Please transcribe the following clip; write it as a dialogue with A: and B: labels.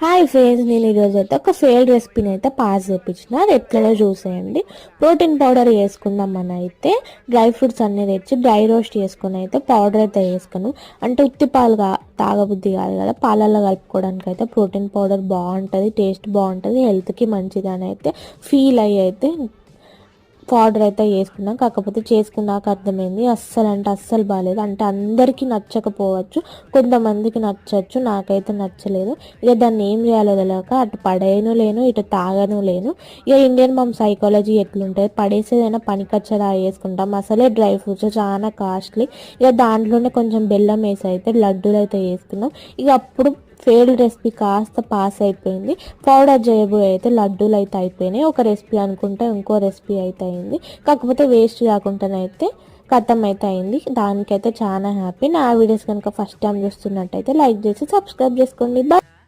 A: Hi friends నేను ఈరోజు అయితే ఒక ఫెయిల్ రెసిపీని అయితే పాస్ చేయించిన అది ఎట్లనో చూసేయండి ప్రోటీన్ పౌడర్ వేసుకుందాం అని అయితే డ్రై ఫ్రూట్స్ అన్నీ తెచ్చి డ్రై రోస్ట్ చేసుకుని అయితే పౌడర్ అయితే వేసుకున్నాం అంటే ఉత్తి పాలు తాగబుద్ధి కాదు కదా. పాలల్లో కలుపుకోవడానికి అయితే ప్రోటీన్ పౌడర్ బాగుంటుంది టేస్ట్ బాగుంటుంది హెల్త్కి మంచిది అని అయితే ఫీల్ అయ్యి అయితే పౌడర్ అయితే వేసుకున్నాం. కాకపోతే చేసుకున్నాక అర్థమైంది అస్సలు అంటే అస్సలు బాగాలేదు అంటే అందరికీ నచ్చకపోవచ్చు కొంతమందికి నచ్చచ్చు నాకైతే నచ్చలేదు. ఇక దాన్ని ఏం చేయాలో తెలియక అటు పడేయను లేను ఇటు తాగను లేను. ఇక ఇండియన్ మమ్ సైకాలజీ ఎట్లుంటుంది? పడేసేదైనా పనికొచ్చదా వేసుకుంటాం అసలే డ్రై ఫ్రూట్స్ చాలా కాస్ట్లీ. ఇక దాంట్లోనే కొంచెం బెల్లం వేసి అయితే లడ్డూలు అయితే వేసుకున్నాం. ఇక అప్పుడు ఫెయిల్డ్ రెసిపీ కాస్త పాస్ అయిపోయింది. పౌడర్ చేయబోయే అయితే లడ్డూలు అయితే అయిపోయినాయి. ఒక రెసిపీ అనుకుంటే ఇంకో రెసిపీ అయితే అయింది. కాకపోతే వేస్ట్ కాకుండానైతే కథం అయితే అయింది. దానికైతే చాలా హ్యాపీ. నా వీడియోస్ కనుక ఫస్ట్ టైం చూస్తున్నట్టయితే లైక్ చేసి సబ్స్క్రైబ్ చేసుకోండి. బాయ్